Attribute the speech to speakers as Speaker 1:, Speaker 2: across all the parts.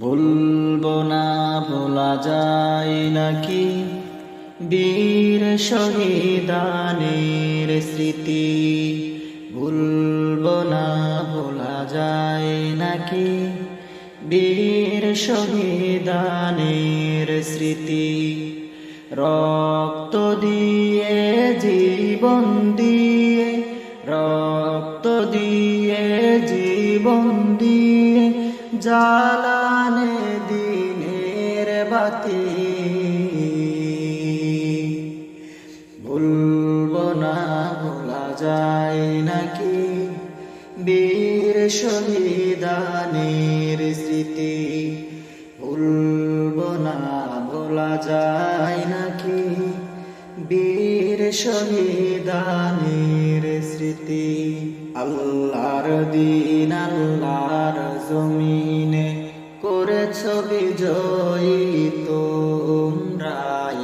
Speaker 1: ভুলবো না ভোলা যায় নাকি? বীর শহীদানের স্মৃতি। ভুলবো না ভোলা যায় নাকি? বীর শহীদানের স্মৃতি। রক্ত দিয়ে জীবন দিয়ে, রক্ত দিয়ে জীবন দিয়ে জালানে দিনের বাতি। ভুলবো না, ভোলা যায় নাকি? বীর শহীদানের স্মৃতি। ভুলবো না, ভোলা যায় নাকি? বীর শহীদানের স্মৃতি। আল্লাহর দিন, আল্লাহর জমিনে বিজয়ী তোমরাই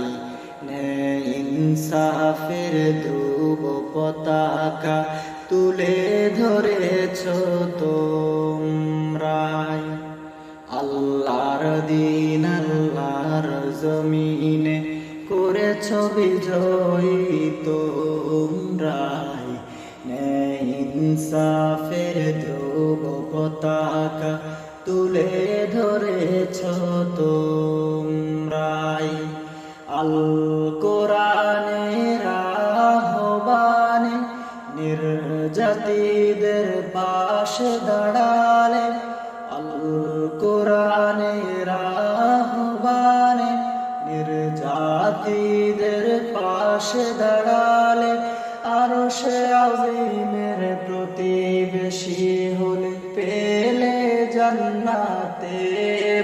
Speaker 1: ইনসাফের ধ্রুব পতাকা তুলে ধরেছ তোমরাই। আল্লাহর দিন, আল্লাহর জমিনে করেছ বিজয়ী তোমরাই। ইনসাফের ধ্রুব পতাকা তুলে ধরেছ তোমরাই। আল কোরআনের আহ্বানে নির্যাতিদের পাশে দাঁড়ালে আল কোরআনের আহ্বানে নির্যাতিদের পাশে দাঁড়ালে জান্নাতে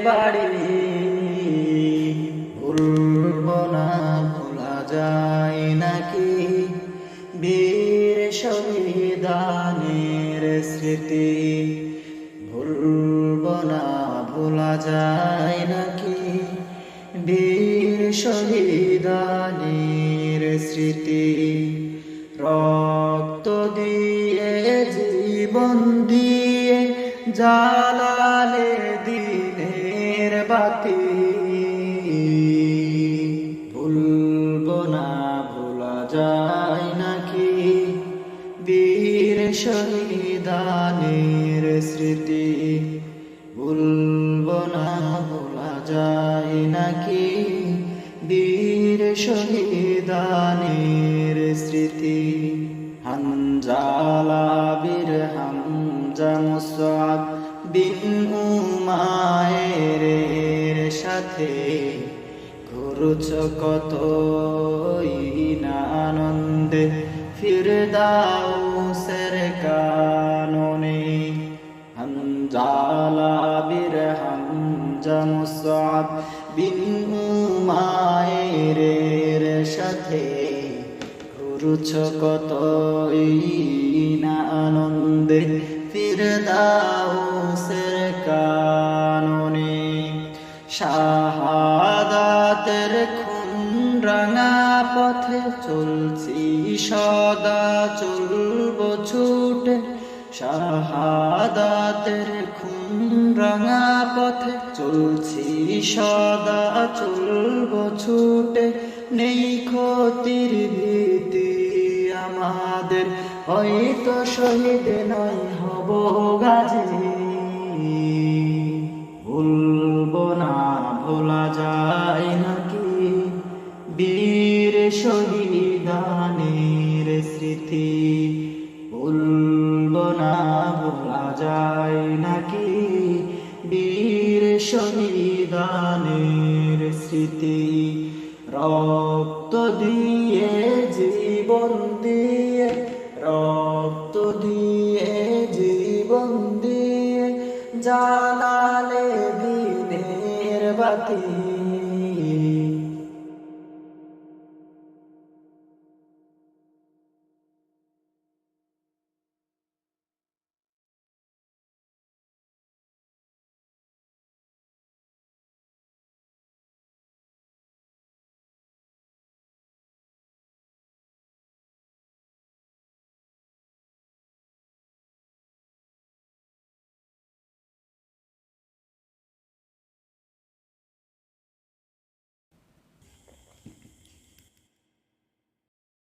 Speaker 1: বাড়ি ভুলব না ভোলা যায় নাকি? বীর শহীদানের স্মৃতি ভুলব না, ভোলা যায় নাকি? বীর শহীদানের স্মৃতি রক্ত দিয়ে, জীবন দিয়ে জালালে শহীদানের স্মৃতি। ভুলব না, ভোলা যায় নাকি? বীর শহীদানের স্মৃতি। হানজালা, বীর হামজা মুসাব বিন উমায়ের সাথে ঘুরুছ কত আনন্দে। ফির দাও সের কাননে হানজালা বীর হামজা মুসাব বিন উমায়ের সাথে ঘুরুছ কত না আনন্দে। ফির দাও সের কাননে শাহাদাতের খুন রাঙা পথে চলছি, সদা চলব ছুটে। শাহাদাতের খুন রাঙা পথে চলছি, সদা চলব ছুটে। নেই ক্ষতির ভীতি আমাদের, হয়তো শহীদ নয় হব গাজী। ভুলবো না, ভোলা যায় শহীদানের স্মৃতি। ভুলবো না ভোলা যায় নাকি বীর শহীদানের স্মৃতি। রক্ত দিয়ে জীবন দিয়ে, রক্ত দিয়ে জীবন দিয়ে, জানালে দিনের বাতি।